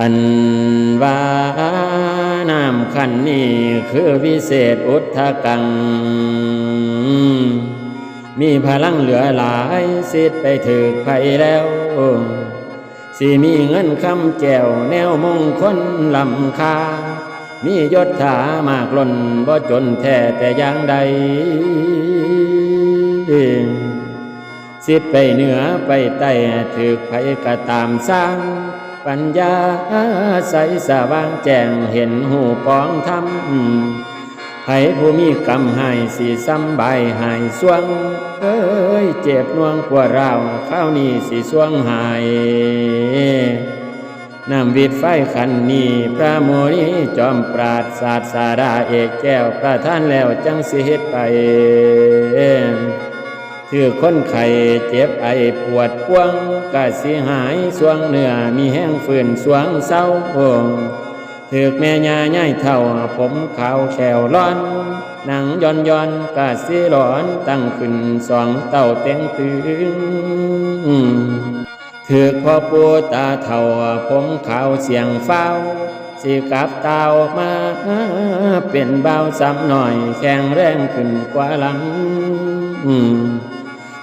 อันว่าน้ำขันนี้คือวิเศษอุทธกัง มีพลังเหลือหลายสิทธิ์ไปถึกไผแล้วสิมีเงินคำแก้วแนวมงคลลำคา มียศถามากล้นบ่จนแท้แต่อย่างใด สิทธิ์ไปเหนือไปใต้ถือไผก็ตามสร้าง ปัญญาใสสว่างแจ้งเห็นหูปองธรรมไผผู้มีกรรมหายสีซ้ำใบหายสวง เอ้ย เจ็บน่วงกว่าเราข้าวนี้สีสวงหายนำวิดไฟขันนี้พระโมนีจอมปราดศาสตร์สาราเอกแก้วประท่านแล้วจังสิเฮ็ดไป ถือคนไข้เจ็บไอปวดปวงกะสิหายสวงเนื้อมีแห้งฝืนสวงเศร้าโองถือกแม่ยาย่ายเท่าผมขาวแขวร้อนหนังย้อนย้อนกะสิร้อนตั้งขึ้นสองเต้าเต็งตึงถือกพ่อปูตาเท่าผมขาวเสียงเฝ้าสิกับเต่ามาเป็นเบาซ้ำหน่อยแข็งแรงขึ้นกว่าหลัง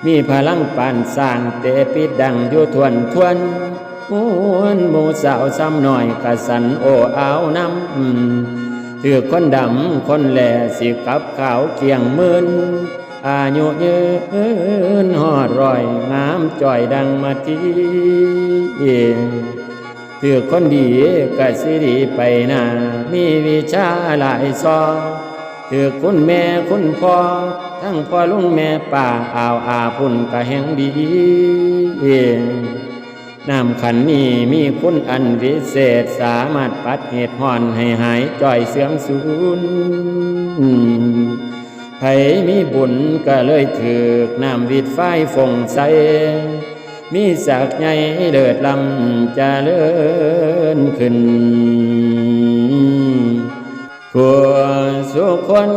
มีพลังปานสร้างเตปิดดังอยู่ทวนทวนมวนหมูสาวซ้ำหน่อยกะสันโอเอาน้ำถือคนดำคนแหล่สิกับขาวเกียงมื่นอายุยืนหอดรอยงามจ่อยดังมาทีถือคนดีกะสิดีไปหนามีวิชาหลายซอ ถือคุณแม่คุณพ่อ ทั้งพ่อลุงแม่ป่าอ่าวอาพุ่นกะแห่งดีเองน้ำขันนี้มีคุณอันวิเศษสามารถปัดเหตุห่อนให้หายจ่อยเสื่อมสูญไผมีบุญก็เลยถือกน้ำวิดไฟฟงใสมีศักย์ใหญ่เลิศลำจะเลื่อนขึ้นขัว สุคน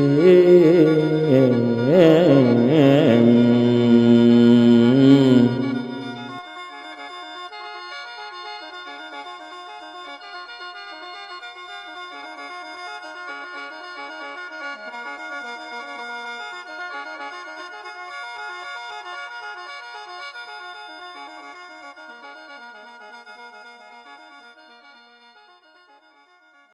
เ